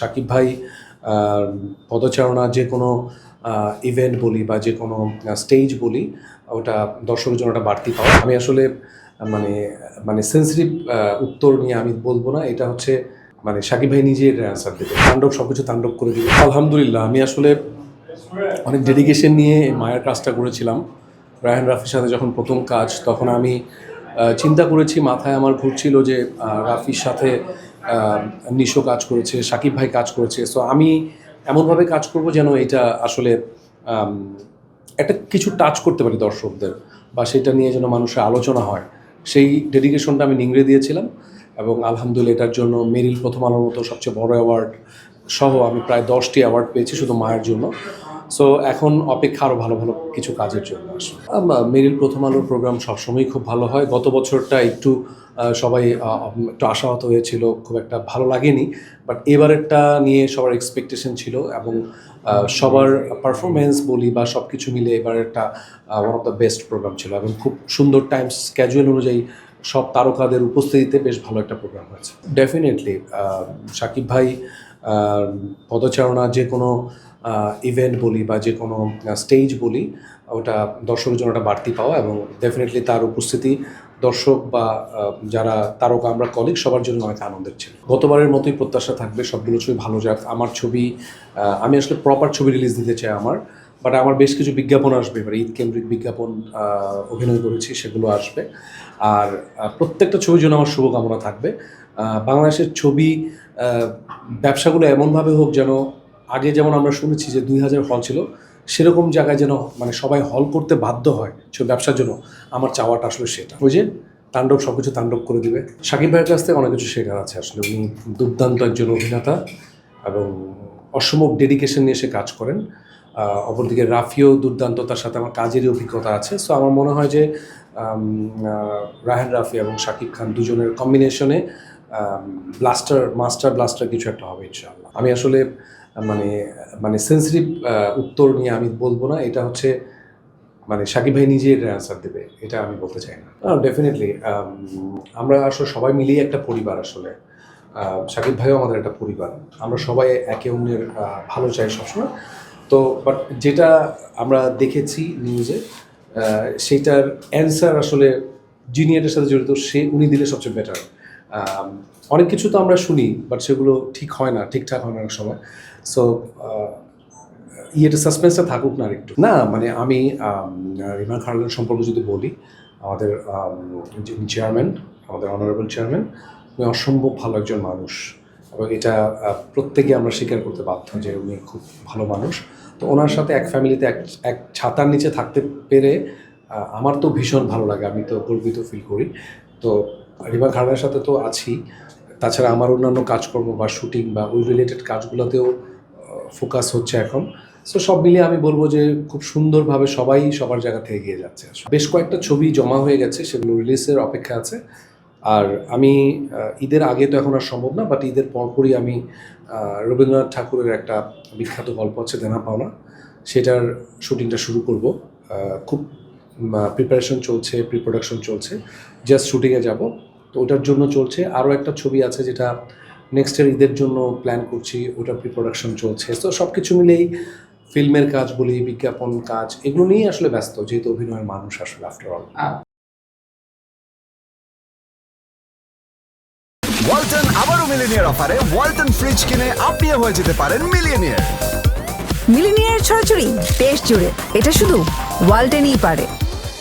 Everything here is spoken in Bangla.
সাকিব ভাই পদচারণা যে কোনো ইভেন্ট বলি বা যে কোনো স্টেজ বলি, ওটা দর্শকের জন্য একটা বাড়তি পাওয়া। আমি আসলে মানে মানে সেন্সিটিভ উত্তর নিয়ে আমি বলব না। এটা হচ্ছে মানে সাকিব ভাই নিজের অ্যান্সার দেবে। তাণ্ডব সব কিছু তাণ্ডব করে দিবে। আলহামদুলিল্লাহ, আমি আসলে অনেক ডেডিকেশন নিয়ে মায়ের কাজটা করেছিলাম। রায়হান রাফির সাথে যখন প্রথম কাজ, তখন আমি চিন্তা করেছি, মাথায় আমার ঘুরছিল যে রাফির সাথে নিশো কাজ করেছে, সাকিব ভাই কাজ করেছে। সো আমি এমনভাবে কাজ করব যেন এটা আসলে একটা কিছু টাচ করতে পারি দর্শকদের বা সেটা নিয়ে যেন মানুষের আলোচনা হয়। সেই ডেডিকেশনটা আমি নিংড়ে দিয়েছিলাম এবং আলহামদুলিল্লাহ এটার জন্য মেরিল প্রথম আলোর মতো সবচেয়ে বড় অ্যাওয়ার্ড সহ আমি প্রায় দশটি অ্যাওয়ার্ড পেয়েছি শুধু মায়ের জন্য। সো এখন অপেক্ষা আরও ভালো ভালো কিছু কাজের জন্য আসলে মেরিল প্রথম আলোর প্রোগ্রাম সবসময়ই খুব ভালো হয়। গত বছরটা একটু সবাই একটু আশাহত হয়েছিল, খুব একটা ভালো লাগেনি বাট এবারেরটা নিয়ে সবার এক্সপেকটেশন ছিল এবং সবার পারফরমেন্স বলি বা সব কিছু মিলে এবারেরটা one of the best program ছিল এবং খুব সুন্দর টাইম স্ক্যাজুয়াল অনুযায়ী সব তারকাদের উপস্থিতিতে বেশ ভালো একটা প্রোগ্রাম হয়েছে। ডেফিনেটলি সাকিব ভাই পদচারণা যে কোনো ইভেন্ট বলি বা যে কোনো স্টেজ বলি, ওটা দর্শকের জন্য একটা বাড়তি পাওয়া এবং ডেফিনেটলি তার উপস্থিতি দর্শক বা যারা তারকা, আমরা কলিগ সবার জন্য অনেক আনন্দের ছিল। গতবারের মতোই প্রত্যাশা থাকবে সবগুলো ছবি ভালো যাক। আমার ছবি আমি আসলে প্রপার ছবি রিলিজ দিতে চাই আমার বাট আমার বেশ কিছু বিজ্ঞাপন আসবে। এবার ঈদ কেন্দ্রিক বিজ্ঞাপন অভিনয় করেছি, সেগুলো আসবে। আর প্রত্যেকটা ছবির জন্য আমার শুভকামনা থাকবে। বাংলাদেশের ছবি ব্যবসাগুলো এমনভাবে হোক যেন, আগে যেমন আমরা শুনেছি যে দুই হাজার হল ছিল সেরকম জায়গায় যেন মানে সবাই হল করতে বাধ্য হয় সে ব্যবসার জন্য, আমার চাওয়াটা আসলে সেটা। ওই যে তাণ্ডব সব কিছু তাণ্ডব করে দিবে। সাকিব ভাইয়ের কাছ থেকে অনেক কিছু শেখার আছে আসলে। উনি দুর্দান্ত একজন অভিনেতা এবং অসম্ভব ডেডিকেশন নিয়ে সে কাজ করেন। অপরদিকে রাফিও দুর্দান্ত, তার সাথে আমার কাজেরই অভিজ্ঞতা আছে। সো আমার মনে হয় যে রায়হান রাফি এবং শাকিব খান দুজনের কম্বিনেশনে ব্লাস্টার মাস্টার ব্লাস্টার কিছু একটা হবে ইনশাআল্লাহ। আমি আসলে মানে মানে সেন্সিটিভ উত্তর নিয়ে আমি বলব না। এটা হচ্ছে মানে সাকিব ভাই নিজের অ্যান্সার দেবে, এটা আমি বলতে চাই না। ডেফিনেটলি আমরা আসলে সবাই মিলিয়ে একটা পরিবার আসলে। সাকিব ভাইও আমাদের একটা পরিবার। আমরা সবাই একে অন্যের ভালো চাই সবসময়। তো বাট যেটা আমরা দেখেছি নিউজে সেইটার অ্যান্সার আসলে যিনি সাথে জড়িত, সে, উনি দিলে সবচেয়ে বেটার অনেক কিছু তো আমরা শুনি বাট সেগুলো ঠিক হয় না ঠিকঠাক হয় না অনেক সময়। সো ইয়েটা সাসপেন্সটা থাকুক না একটু না মানে আমি আম, রিমান সম্পর্কে যদি বলি আমাদের যিনি চেয়ারম্যান আমাদের অনারেবল চেয়ারম্যান উনি অসম্ভব ভালো একজন মানুষ। এবং এটা প্রত্যেকে আমরা স্বীকার করতে বাধ্য যে উনি খুব ভালো মানুষ। তো ওনার সাথে এক ফ্যামিলিতে এক এক ছাতার নিচে থাকতে পেরে আমার তো ভীষণ ভালো লাগে। আমি তো গর্বিত ফিল করি। তো রিমা খানের সাথে তো আছি। তাছাড়া আমার অন্যান্য কাজকর্ম বা শুটিং বা ওই রিলেটেড কাজগুলোতেও ফোকাস হচ্ছে এখন। সো সব মিলিয়ে আমি বলব যে খুব সুন্দরভাবে সবাই সবার জায়গা থেকে এগিয়ে যাচ্ছে। বেশ কয়েকটা ছবি জমা হয়ে গেছে, সেগুলো রিলিজের অপেক্ষা আছে। আর আমি ঈদের আগে তো এখন আর সম্ভব না বাট ঈদের পরপরই আমি রবীন্দ্রনাথ ঠাকুরের একটা বিখ্যাত গল্প আছে, দেনা পাওনা। সেটার শুটিংটা শুরু করব। খুব প্রিপারেশন চলছে প্রি প্রোডাকশন চলছে। জাস্ট শুটিংয়ে যাব। তো ওটার জন্য চলছে। আরও একটা ছবি আছে যেটা নেক্সট ইয়ার ঈদের জন্য প্ল্যান করছি ওটার প্রি প্রোডাকশন চলছে। তো সব কিছু মিলেই ফিল্মের কাজ বলি বিজ্ঞাপন কাজ এগুলো নিয়েই আসলে ব্যস্ত যেহেতু অভিনয়ের মানুষ আসলে আফটার অল ওয়ালটন আবারও মিলিনিয়ার অফারে ওয়ালটন ফ্রিজ কিনে আপনিও হয়ে যেতে পারেন মিলিয়নিয়ার মিলিনিয়ার ছড়াছড়ি দেশ জুড়ে এটা শুধু ওয়ালটেনই পারে।